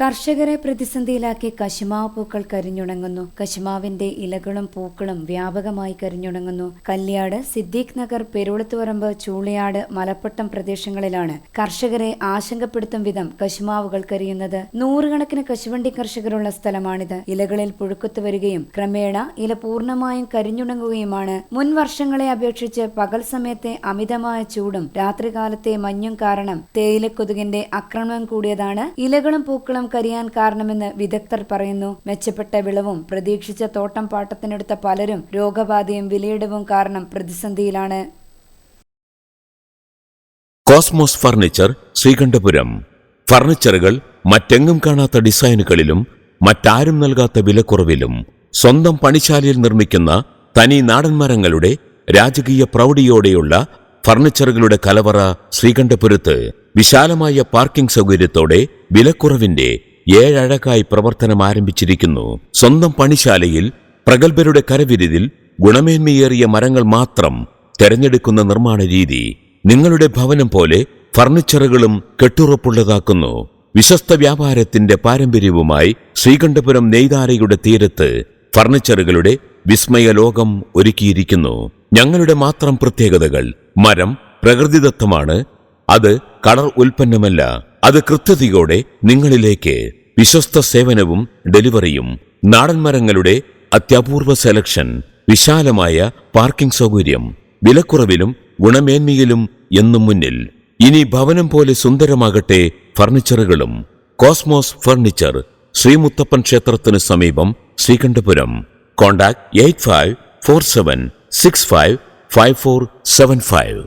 കർഷകരെ പ്രതിസന്ധിയിലാക്കി കശുമാവ് പൂക്കൾ കരിഞ്ഞുണങ്ങുന്നു. കശുമാവിന്റെ ഇലകളും പൂക്കളും വ്യാപകമായി കരിഞ്ഞുണങ്ങുന്നു. കല്യാട് സിദ്ദീഖ് നഗർ പെരുളത്തുപറമ്പ് ചൂളിയാട് മലപ്പട്ടം പ്രദേശങ്ങളിലാണ് കർഷകരെ ആശങ്കപ്പെടുത്തും വിധം കശുമാവുകൾ കരിയുന്നത്. നൂറുകണക്കിന് കശുവണ്ടി കർഷകരുള്ള സ്ഥലമാണിത്. ഇലകളിൽ പുഴുക്കത്ത് വരികയും ക്രമേണ ഇല പൂർണമായും കരിഞ്ഞുണങ്ങുകയുമാണ്. മുൻ വർഷങ്ങളെ അപേക്ഷിച്ച് പകൽ സമയത്തെ അമിതമായ ചൂടും രാത്രികാലത്തെ മഞ്ഞും കാരണം തേയിലക്കൊതുകിന്റെ ആക്രമണം കൂടിയതാണ് ഇലകളും പൂക്കളും കരിയാൻ കാരണമെന്ന് വിദഗ്ധർ പറയുന്നു. മെച്ചപ്പെട്ട വിളവും പ്രതീക്ഷിച്ച തോട്ടം പാട്ടത്തിനെടുത്ത പലരും രോഗബാധയും വിലയിടവും കാരണം പ്രതിസന്ധിയിലാണ്. Cosmos furniture Sreekandapuram. ഫർണിച്ചറുകൾ മറ്റെങ്ങും കാണാത്ത ഡിസൈനുകളിലും മറ്റാരും നൽകാത്ത വിലക്കുറവിലും സ്വന്തം പണിശാലയിൽ നിർമ്മിക്കുന്ന തനി നാടൻ മരങ്ങളുടെ രാജകീയ പ്രൗഢിയോടെയുള്ള ഫർണിച്ചറുകളുടെ കലവറ ശ്രീകണ്ഠപുരത്ത് വിശാലമായ പാർക്കിംഗ് സൗകര്യത്തോടെ വിലക്കുറവിന്റെ ഏഴഴകായി പ്രവർത്തനം ആരംഭിച്ചിരിക്കുന്നു. സ്വന്തം പണിശാലയിൽ പ്രഗത്ഭരുടെ കരവിരുതിൽ ഗുണമേന്മയേറിയ മരങ്ങൾ മാത്രം തെരഞ്ഞെടുക്കുന്ന നിർമ്മാണ രീതി നിങ്ങളുടെ ഭവനം പോലെ ഫർണിച്ചറുകളും കെട്ടുറപ്പുള്ളതാക്കുന്നു. വിശ്വസ്ത വ്യാപാരത്തിന്റെ പാരമ്പര്യവുമായി ശ്രീകണ്ഠപുരം നെയ്താരയുടെ തീരത്ത് ഫർണിച്ചറുകളുടെ വിസ്മയ ലോകം ഒരുക്കിയിരിക്കുന്നു. ഞങ്ങളുടെ മാത്രം പ്രത്യേകതകൾ മരം പ്രകൃതിദത്തമാണ്. അത് കളർ ഉൽപ്പന്നമല്ല. അത് കൃത്യതയോടെ നിങ്ങളിലേക്ക് വിശ്വസ്ത സേവനവും ഡെലിവറിയും നാടൻ മരങ്ങളുടെ അത്യപൂർവ സെലക്ഷൻ വിശാലമായ പാർക്കിംഗ് സൗകര്യം വിലക്കുറവിലും ഗുണമേന്മയിലും എന്നും മുന്നിൽ. ഇനി ഭവനം പോലെ സുന്ദരമാകട്ടെ ഫർണിച്ചറുകളും. കോസ്മോസ് ഫർണിച്ചർ ശ്രീമുത്തപ്പൻ ക്ഷേത്രത്തിന് സമീപം Sreekandapuram. Contact eight five four seven six five five four seven five.